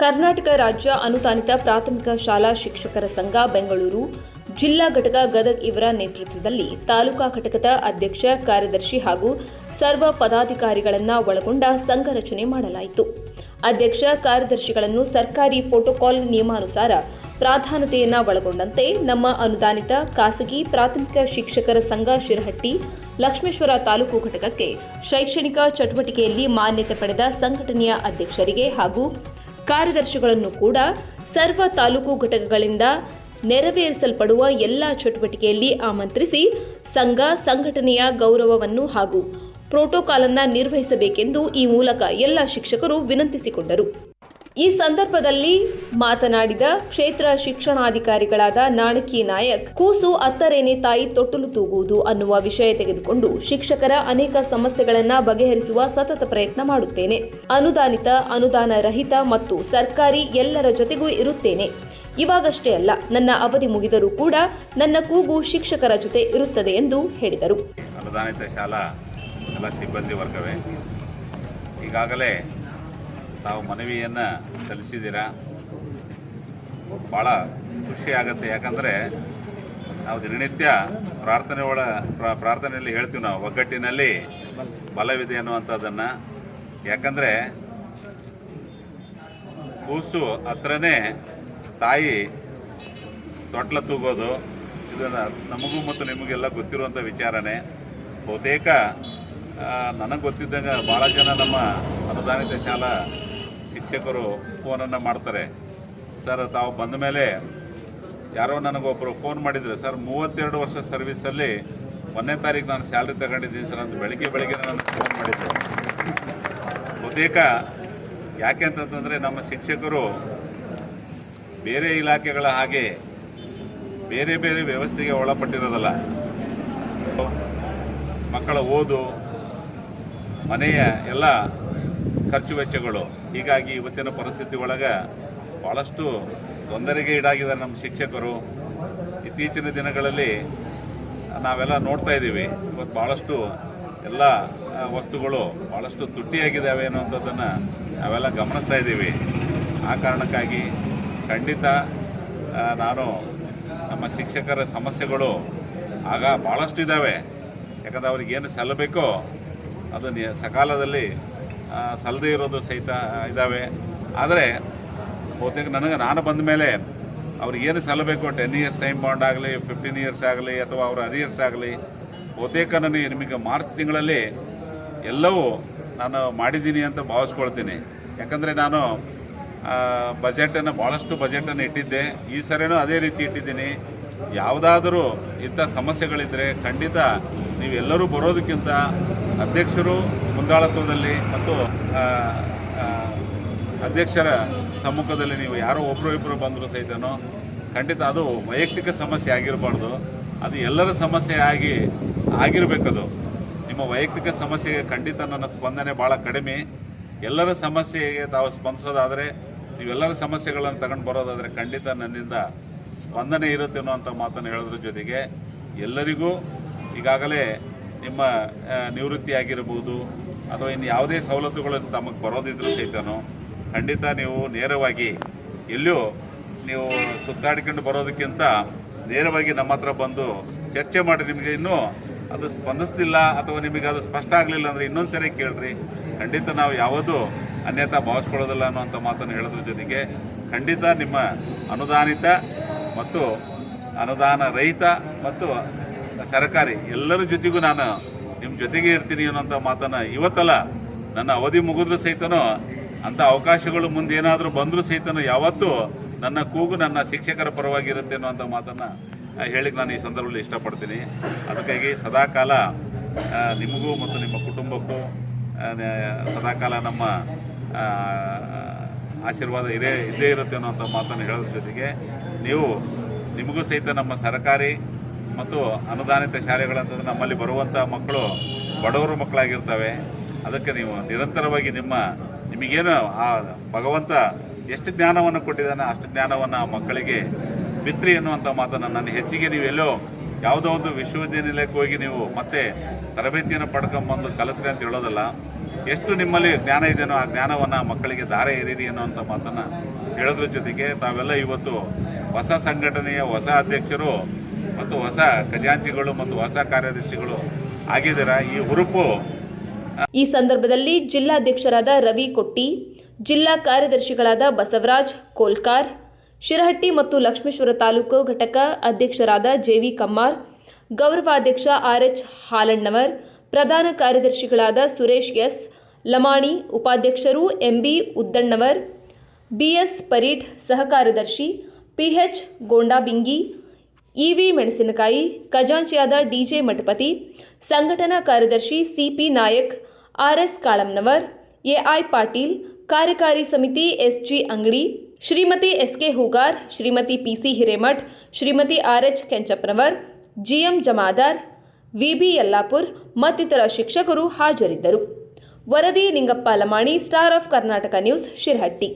ಕರ್ನಾಟಕ ರಾಜ್ಯ ಅನುದಾನಿತ ಪ್ರಾಥಮಿಕ ಶಾಲಾ ಶಿಕ್ಷಕರ ಸಂಘ, ಬೆಂಗಳೂರು ಜಿಲ್ಲಾ ಘಟಕ ಗದಗ್ ಇವರ ನೇತೃತ್ವದಲ್ಲಿ ತಾಲೂಕಾ ಘಟಕದ ಅಧ್ಯಕ್ಷ, ಕಾರ್ಯದರ್ಶಿ ಹಾಗೂ ಸರ್ವ ಪದಾಧಿಕಾರಿಗಳನ್ನು ಒಳಗೊಂಡ ಸಂಘ ರಚನೆ ಮಾಡಲಾಯಿತು. ಅಧ್ಯಕ್ಷ ಕಾರ್ಯದರ್ಶಿಗಳನ್ನು ಸರ್ಕಾರಿ ಫೋಟೋಕಾಲ್ ನಿಯಮಾನುಸಾರ ಪ್ರಾಧಾನ್ಯತೆಯನ್ನು ಒಳಗೊಂಡಂತೆ ನಮ್ಮ ಅನುದಾನಿತ ಖಾಸಗಿ ಪ್ರಾಥಮಿಕ ಶಿಕ್ಷಕರ ಸಂಘ ಶಿರಹಟ್ಟಿ, ಲಕ್ಷ್ಮೇಶ್ವರ ತಾಲೂಕು ಘಟಕಕ್ಕೆ ಶೈಕ್ಷಣಿಕ ಚಟುವಟಿಕೆಯಲ್ಲಿ ಮಾನ್ಯತೆ ಪಡೆದ ಸಂಘಟನೆಯ ಅಧ್ಯಕ್ಷರಿಗೆ ಹಾಗೂ ಕಾರ್ಯದರ್ಶಿಗಳನ್ನು ಕೂಡ ಸರ್ವ ತಾಲೂಕು ಘಟಕಗಳಿಂದ ನೆರವೇರಿಸಲ್ಪಡುವ ಎಲ್ಲ ಚಟುವಟಿಕೆಯಲ್ಲಿ ಆಮಂತ್ರಿಸಿ ಸಂಘ, ಸಂಘಟನೆಯ ಗೌರವವನ್ನು ಹಾಗೂ ಪ್ರೋಟೋಕಾಲ್ ಅನ್ನ ನಿರ್ವಹಿಸಬೇಕೆಂದು ಈ ಮೂಲಕ ಎಲ್ಲ ಶಿಕ್ಷಕರು ವಿನಂತಿಸಿಕೊಂಡರು. ಈ ಸಂದರ್ಭದಲ್ಲಿ ಮಾತನಾಡಿದ ಕ್ಷೇತ್ರ ಶಿಕ್ಷಣಾಧಿಕಾರಿಗಳಾದ ನಾಣಕಿ ನಾಯಕ್, ಕೂಸು ಅತ್ತರೇನೆ ತಾಯಿ ತೊಟ್ಟಲು ತೂಗುವುದು ಅನ್ನುವ ವಿಷಯ ತೆಗೆದುಕೊಂಡು ಶಿಕ್ಷಕರ ಅನೇಕ ಸಮಸ್ಯೆಗಳನ್ನು ಬಗೆಹರಿಸುವ ಸತತ ಪ್ರಯತ್ನ ಮಾಡುತ್ತೇನೆ. ಅನುದಾನಿತ ಅನುದಾನ ರಹಿತ ಮತ್ತು ಸರ್ಕಾರಿ ಎಲ್ಲರ ಜೊತೆಗೂ ಇರುತ್ತೇನೆ. ಇವಾಗಷ್ಟೇ ಅಲ್ಲ, ನನ್ನ ಅವಧಿ ಮುಗಿದರೂ ಕೂಡ ನನ್ನ ಕೂಗು ಶಿಕ್ಷಕರ ಜೊತೆ ಇರುತ್ತದೆ ಎಂದು ಹೇಳಿದರು. ಅನುದಾನಿತ ಶಾಲಾ ಸಿಬ್ಬಂದಿ ವರ್ಗವೇ. ಈಗಾಗಲೇ ತಾವು ಮನವಿಯನ್ನು ಸಲ್ಲಿಸಿದ್ದೀರಾ? ಭಾಳ ಖುಷಿ ಆಗುತ್ತೆ. ಯಾಕಂದರೆ ನಾವು ದಿನನಿತ್ಯ ಪ್ರಾರ್ಥನೆ ಒಳ ಪ್ರಾ- ಪ್ರಾರ್ಥನೆಯಲ್ಲಿ ಹೇಳ್ತೀವಿ ನಾವು, ಒಗ್ಗಟ್ಟಿನಲ್ಲಿ ಬಲವಿದೆ ಅನ್ನುವಂಥದ್ದನ್ನು. ಯಾಕಂದರೆ ಕೂಸು ಹತ್ರನೇ ತಾಯಿ ತೊಟ್ಲ ತೂಗೋದು ಇದನ್ನು ನಮಗೂ ಮತ್ತು ನಿಮಗೆಲ್ಲ ಗೊತ್ತಿರುವಂಥ ವಿಚಾರನೇ. ಬಹುತೇಕ ನನಗೆ ಗೊತ್ತಿದ್ದಂಗೆ ಭಾಳ ಜನ ನಮ್ಮ ಅನುದಾನಿತ ಶಾಲಾ ಶಿಕ್ಷಕರು ಫೋನನ್ನು ಮಾಡ್ತಾರೆ. ಸರ್, ತಾವು ಬಂದ ಮೇಲೆ ಯಾರೋ ನನಗೊಬ್ಬರು ಫೋನ್ ಮಾಡಿದ್ರು, ಸರ್, ಮೂವತ್ತೆರಡು ವರ್ಷ ಸರ್ವಿಸಲ್ಲಿ ಒಂದನೇ ತಾರೀಕು ನಾನು ಸ್ಯಾಲ್ರಿ ತಗೊಂಡಿದ್ದೀನಿ ಸರ್ ಅಂತ ಬೆಳಿಗ್ಗೆ ಬೆಳಿಗ್ಗೆ ನನಗೆ ಫೋನ್ ಮಾಡಿದ್ದೆ ಬಹುತೇಕ ಯಾಕೆ ಅಂತಂತಂದರೆ ನಮ್ಮ ಶಿಕ್ಷಕರು ಬೇರೆ ಇಲಾಖೆಗಳ ಹಾಗೆ ಬೇರೆ ಬೇರೆ ವ್ಯವಸ್ಥೆಗೆ ಒಳಪಟ್ಟಿರೋದಲ್ಲ. ಮಕ್ಕಳ ಓದು, ಮನೆಯ ಎಲ್ಲ ಖರ್ಚು ವೆಚ್ಚಗಳು. ಹೀಗಾಗಿ ಇವತ್ತಿನ ಪರಿಸ್ಥಿತಿ ಒಳಗೆ ಭಾಳಷ್ಟು ತೊಂದರೆಗೆ ಈಡಾಗಿದ್ದಾರೆ ನಮ್ಮ ಶಿಕ್ಷಕರು. ಇತ್ತೀಚಿನ ದಿನಗಳಲ್ಲಿ ನಾವೆಲ್ಲ ನೋಡ್ತಾ ಇದ್ದೀವಿ. ಇವತ್ತು ಭಾಳಷ್ಟು ಎಲ್ಲ ವಸ್ತುಗಳು ಭಾಳಷ್ಟು ತುಟ್ಟಿಯಾಗಿದ್ದಾವೆ ಅನ್ನುವಂಥದ್ದನ್ನು ನಾವೆಲ್ಲ ಗಮನಿಸ್ತಾ ಇದ್ದೀವಿ. ಆ ಕಾರಣಕ್ಕಾಗಿ ಖಂಡಿತ ನಾನು ನಮ್ಮ ಶಿಕ್ಷಕರ ಸಮಸ್ಯೆಗಳು ಆಗ ಭಾಳಷ್ಟು ಇದ್ದಾವೆ. ಯಾಕಂದ್ರೆ ಅವ್ರಿಗೆ ಏನು ಸಲ್ಲಬೇಕೋ ಅದು ಸಕಾಲದಲ್ಲಿ ಸಲ್ಲದೇ ಇರೋದು ಸಹಿತ ಇದ್ದಾವೆ ಆದರೆ, ಬಹುತೇಕ ನನಗೆ ನಾನು ಬಂದ ಮೇಲೆ ಅವ್ರಿಗೆ ಏನು ಸಲ್ಲಬೇಕು ಟೆನ್ ಇಯರ್ಸ್ ಟೈಮ್ ಬಾಂಡ್ ಆಗಲಿ ಫಿಫ್ಟೀನ್ ಇಯರ್ಸ್ ಆಗಲಿ, ಅಥವಾ ಅವರ ಅರಿಯರ್ಸ್ ಆಗಲಿ, ಬಹುತೇಕ ನನಗೆ ನಿಮಗೆ ಮಾರ್ಚ್ ತಿಂಗಳಲ್ಲಿ ಎಲ್ಲವೂ ನಾನು ಮಾಡಿದ್ದೀನಿ ಅಂತ ಭಾವಿಸ್ಕೊಳ್ತೀನಿ. ಯಾಕಂದರೆ ನಾನು ಬಜೆಟನ್ನು ಭಾಳಷ್ಟು ಬಜೆಟನ್ನು ಇಟ್ಟಿದ್ದೆ. ಈ ಸರಿನೂ ಅದೇ ರೀತಿ ಇಟ್ಟಿದ್ದೀನಿ. ಯಾವುದಾದರೂ ಇಂಥ ಸಮಸ್ಯೆಗಳಿದ್ದರೆ ಖಂಡಿತ ನೀವೆಲ್ಲರೂ ಬರೋದಕ್ಕಿಂತ ಅಧ್ಯಕ್ಷರು ಮುಂದಾಳತ್ವದಲ್ಲಿ ಮತ್ತು ಅಧ್ಯಕ್ಷರ ಸಮ್ಮುಖದಲ್ಲಿ ನೀವು ಯಾರೋ ಒಬ್ಬರು ಇಬ್ಬರು ಬಂದರೂ ಸಹಿತನೋ ಖಂಡಿತ ಅದು ವೈಯಕ್ತಿಕ ಸಮಸ್ಯೆ ಆಗಿರಬಾರ್ದು. ಅದು ಎಲ್ಲರ ಸಮಸ್ಯೆ ಆಗಿ, ಆಗಿರಬೇಕದು. ನಿಮ್ಮ ವೈಯಕ್ತಿಕ ಸಮಸ್ಯೆಗೆ ಖಂಡಿತ ನನ್ನ ಸ್ಪಂದನೆ ಭಾಳ ಕಡಿಮೆ. ಎಲ್ಲರ ಸಮಸ್ಯೆಗೆ ತಾವು ಸ್ಪಂದಿಸೋದಾದರೆ, ನೀವೆಲ್ಲರ ಸಮಸ್ಯೆಗಳನ್ನು ತಗೊಂಡು ಬರೋದಾದರೆ ಖಂಡಿತ ನನ್ನಿಂದ ಸ್ಪಂದನೆ ಇರುತ್ತೆ ಅಂತ ಮಾತನ್ನು ಹೇಳೋದ್ರ ಜೊತೆಗೆ ಎಲ್ಲರಿಗೂ ಈಗಾಗಲೇ ನಿಮ್ಮ ನಿವೃತ್ತಿ ಆಗಿರ್ಬೋದು, ಅಥವಾ ಇನ್ನು ಯಾವುದೇ ಸವಲತ್ತುಗಳನ್ನು ತಮಗೆ ಬರೋದಿದ್ರು ಸಹಿತನೋ ಖಂಡಿತ ನೀವು ನೇರವಾಗಿ ಎಲ್ಲೂ ನೀವು ಸುತ್ತಾಡಿಕೊಂಡು ಬರೋದಕ್ಕಿಂತ ನೇರವಾಗಿ ನಮ್ಮ ಹತ್ರ ಬಂದು ಚರ್ಚೆ ಮಾಡಿ ನಿಮಗೆ ಇನ್ನೂ ಅದು ಸ್ಪಂದಿಸ್ತಿಲ್ಲ ಅಥವಾ ನಿಮಗೆ ಅದು ಸ್ಪಷ್ಟ ಆಗಲಿಲ್ಲ ಅಂದರೆ ಇನ್ನೊಂದು ಸರಿ ಕೇಳ್ರಿ. ಖಂಡಿತ ನಾವು ಯಾವುದು ಅನ್ಯತಾ ಭಾವಿಸ್ಕೊಳ್ಳೋದಿಲ್ಲ ಅನ್ನೋಂಥ ಮಾತನ್ನು ಹೇಳೋದ್ರ ಜೊತೆಗೆ ಖಂಡಿತ ನಿಮ್ಮ ಅನುದಾನಿತ ಮತ್ತು ಅನುದಾನ ರಹಿತ ಮತ್ತು ಸರ್ಕಾರಿ ಎಲ್ಲರ ಜೊತೆಗೂ ನಾನು ನಿಮ್ಮ ಜೊತೆಗೆ ಇರ್ತೀನಿ ಅನ್ನೋಂಥ ಮಾತನ್ನು ಇವತ್ತಲ್ಲ ನನ್ನ ಅವಧಿ ಮುಗಿದ್ರು ಸಹಿತನೂ ಅಂಥ ಅವಕಾಶಗಳು ಮುಂದೆ ಏನಾದರೂ ಬಂದರೂ ಸಹಿತನೂ ಯಾವತ್ತೂ ನನ್ನ ಕೂಗು ನನ್ನ ಶಿಕ್ಷಕರ ಪರವಾಗಿರುತ್ತೆ ಅನ್ನೋಂಥ ಮಾತನ್ನು ಹೇಳಿಕ್ಕೆ ನಾನು ಈ ಸಂದರ್ಭದಲ್ಲಿ ಇಷ್ಟಪಡ್ತೀನಿ. ಅದಕ್ಕಾಗಿ ಸದಾಕಾಲ ನಿಮಗೂ ಮತ್ತು ನಿಮ್ಮ ಕುಟುಂಬಕ್ಕೂ ಸದಾಕಾಲ ನಮ್ಮ ಆಶೀರ್ವಾದ ಇದೇ ಇದ್ದೇ ಇರುತ್ತೆ ಅನ್ನೋಂಥ ಮಾತನ್ನು ಹೇಳೋದ್ರ ಜೊತೆಗೆ ನೀವು, ನಿಮಗೂ ಸಹಿತ ನಮ್ಮ ಸರ್ಕಾರಿ ಮತ್ತು ಅನುದಾನಿತ ಶಾಲೆಗಳಂತಂದ್ರೆ ನಮ್ಮಲ್ಲಿ ಬರುವಂಥ ಮಕ್ಕಳು ಬಡವರ ಮಕ್ಕಳಾಗಿರ್ತವೆ. ಅದಕ್ಕೆ ನೀವು ನಿರಂತರವಾಗಿ ನಿಮ್ಮ, ನಿಮಗೇನು ಆ ಭಗವಂತ ಎಷ್ಟು ಜ್ಞಾನವನ್ನು ಕೊಟ್ಟಿದ್ದಾನೆ ಅಷ್ಟು ಜ್ಞಾನವನ್ನು ಆ ಮಕ್ಕಳಿಗೆ ಬಿತ್ರಿ ಎನ್ನುವಂಥ ಮಾತನ್ನು ನನ್ನ ಹೆಚ್ಚಿಗೆ ನೀವೆಲ್ಲೋ ಯಾವುದೋ ಒಂದು ವಿಶ್ವವಿದ್ಯಾನಿಲಯಕ್ಕೆ ಹೋಗಿ ನೀವು ಮತ್ತೆ ತರಬೇತಿಯನ್ನು ಪಡ್ಕೊಂಬಂದು ಕಲಿಸ್ರಿ ಅಂತ ಹೇಳೋದಲ್ಲ, ಎಷ್ಟು ನಿಮ್ಮಲ್ಲಿ ಜ್ಞಾನ ಇದೆಯೋ ಆ ಜ್ಞಾನವನ್ನು ಮಕ್ಕಳಿಗೆ ಧಾರೆ ಎರೀರಿ ಅನ್ನೋವಂಥ ಮಾತನ್ನು ಹೇಳೋದ್ರ ಜೊತೆಗೆ ತಾವೆಲ್ಲ ಇವತ್ತು ಹೊಸ ಸಂಘಟನೆಯ ಹೊಸ ಅಧ್ಯಕ್ಷರು ಮತ್ತು ಹೊಸ ಖಜಾಂಚಿಗಳು ಮತ್ತು ಹೊಸ ಕಾರ್ಯದರ್ಶಿಗಳು ಆಗಿದ್ದೀರಾ? ಈ ಹುರುಪು. ಈ ಸಂದರ್ಭದಲ್ಲಿ ಜಿಲ್ಲಾಧ್ಯಕ್ಷರಾದ ರವಿ ಕೊಟ್ಟಿ, ಜಿಲ್ಲಾ ಕಾರ್ಯದರ್ಶಿಗಳಾದ ಬಸವರಾಜ್ ಕೋಲ್ಕಾರ್, ಶಿರಹಟ್ಟಿ ಮತ್ತು ಲಕ್ಷ್ಮೇಶ್ವರ ತಾಲೂಕು ಘಟಕ ಅಧ್ಯಕ್ಷರಾದ ಜೆವಿ ಕಮ್ಮಾರ್, ಗೌರವಾಧ್ಯಕ್ಷ ಆರ್ಎಚ್ ಹಾಲಣ್ಣವರ್, ಪ್ರಧಾನ ಕಾರ್ಯದರ್ಶಿಗಳಾದ ಸುರೇಶ್ ಎಸ್, ಲಮಾಣಿ ಉಪಾಧ್ಯಕ್ಷರು ಎಂಬಿ ಉದ್ದಣ್ಣವರ್ ಬಿಎಸ್ ಪರೀಟ್ ಸಹಕಾರ್ಯದರ್ಶಿ ಪಿಎಚ್ ಗೋಂಡಾಬಿಂಗಿ ಇವಿ ಮೆಣಸಿನಕಾಯಿ, ಖಜಾಂಚಿಯಾದ ಡಿಜೆ ಮಠಪತಿ, ಸಂಘಟನಾ ಕಾರ್ಯದರ್ಶಿ CP Nayak RS Kalamnavar AI Patil, ಕಾರ್ಯಕಾರಿ ಸಮಿತಿ SG Angadi, Shrimati SK Hoogar, Shrimati PC Hiremath, Shrimati RH Kenchappanavar GM Jamadar VB Yallapur ಮತ್ತಿತರ ಶಿಕ್ಷಕರು ಹಾಜರಿದ್ದರು. ವರದಿ Ningappa Lamani, star of Karnataka news, Shirahatti.